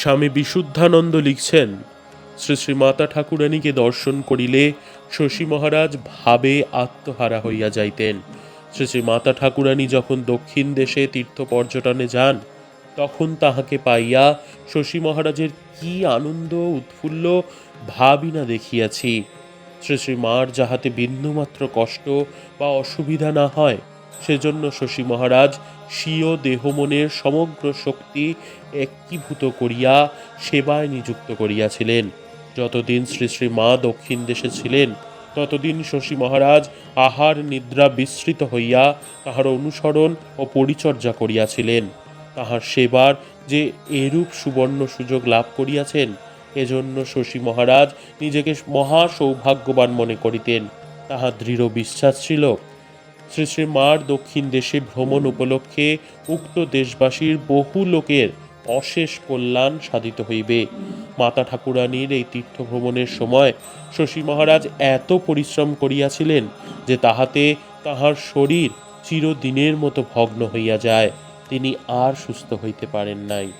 স্বামী বিশুদ্ধানন্দ লিখছেন, শ্রী শ্রী মাতা ঠাকুরানীকে দর্শন করিলে শশী মহারাজ ভাবে আত্মহারা হইয়া যাইতেন। শ্রী শ্রী মাতা ঠাকুরানী যখন দক্ষিণ দেশে তীর্থ পর্যটনে যান, তখন তাহাকে পাইয়া শশী মহারাজের কি আনন্দ উৎফুল্ল ভাবই না দেখিয়াছি। শ্রী শ্রী মার যাহাতে বিন্দুমাত্র কষ্ট বা অসুবিধা না হয় সেজন্য শশী মহারাজ স্বীয় দেহমনের সমগ্র শক্তি একীভূত করিয়া সেবায় নিযুক্ত করিয়াছিলেন। যতদিন শ্রী শ্রী মা দক্ষিণ দেশে ছিলেন, ততদিন শশী মহারাজ আহার নিদ্রা বিস্মৃত হইয়া তাহার অনুসরণ ও পরিচর্যা করিয়াছিলেন। তাহার সেবার যে এরূপ সুবর্ণ সুযোগ লাভ করিয়াছেন, এজন্য শশী মহারাজ নিজেকে মহা সৌভাগ্যবান মনে করিতেন। তাহার দৃঢ় বিশ্বাস ছিল শ্রী শ্রী মার দক্ষিণ দেশে ভ্রমণ উপলক্ষে উক্ত দেশবাসীর বহু লোকের অশেষ কল্যাণ সাধিত হইবে। মাতা ঠাকুরানীর এই তীর্থ ভ্রমণের সময় শশী মহারাজ এত পরিশ্রম করিয়াছিলেন যে তাহাতে তাহার শরীর চিরদিনের মতো ভগ্ন হইয়া যায়। তিনি আর সুস্থ হইতে পারেন নাই।